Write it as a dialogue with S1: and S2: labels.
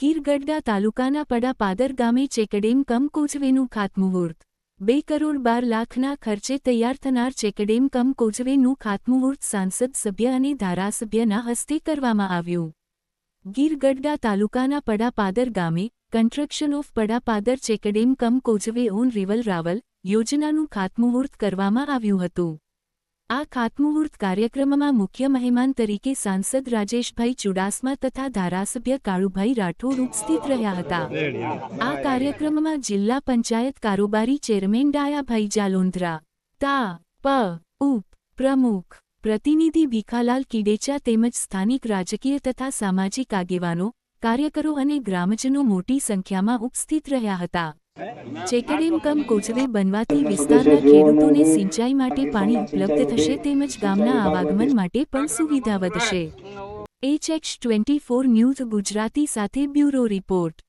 S1: ગીર ગઢડા તાલુકાના પડાપાદર ગામે ચેકડેમ કમ કોચવેનું ખાતમુહૂર્ત. બે કરોડ બાર લાખના ખર્ચે તૈયાર થનાર ચેકડેમ કમ કોચવેનું ખાતમુહૂર્ત સાંસદ સભ્ય અને ધારાસભ્યના હસ્તે કરવામાં આવ્યું. ગીર ગઢડા તાલુકાના પડાપાદર ગામે construction of Padapadar check dam cum causeway on river Raval યોજનાનું ખાતમુહૂર્ત કરવામાં આવ્યું હતું. આ ખાતમુહૂર્ત કાર્યક્રમમાં મુખ્ય મહેમાન તરીકે સાંસદ રાજેશભાઈ ચુડાસમા તથા ધારાસભ્ય કાળુભાઈ રાઠોડ ઉપસ્થિત રહ્યા હતા. આ કાર્યક્રમમાં જિલ્લા પંચાયત કારોબારી ચેરમેન ડાયાભાઈ જાલોંધરા, તા, પ, ઉપ, પ્રમુખ, પ્રતિનિધિ ભીખાલાલ કિડેચા તેમજ સ્થાનિક રાજકીય તથા સામાજિક આગેવાનો, કાર્યકરો અને ગ્રામજનો મોટી સંખ્યામાં ઉપસ્થિત રહ્યા હતા. ચેકડેમ કમ કોચવે બનવાથી વિસ્તારના ખેડૂતોને સિંચાઈ માટે પાણી ઉપલબ્ધ થશે તેમજ ગામના આવાગમન માટે પણ સુવિધા વધશે. HX twenty four news Gujarati સાથે બ્યુરો રિપોર્ટ.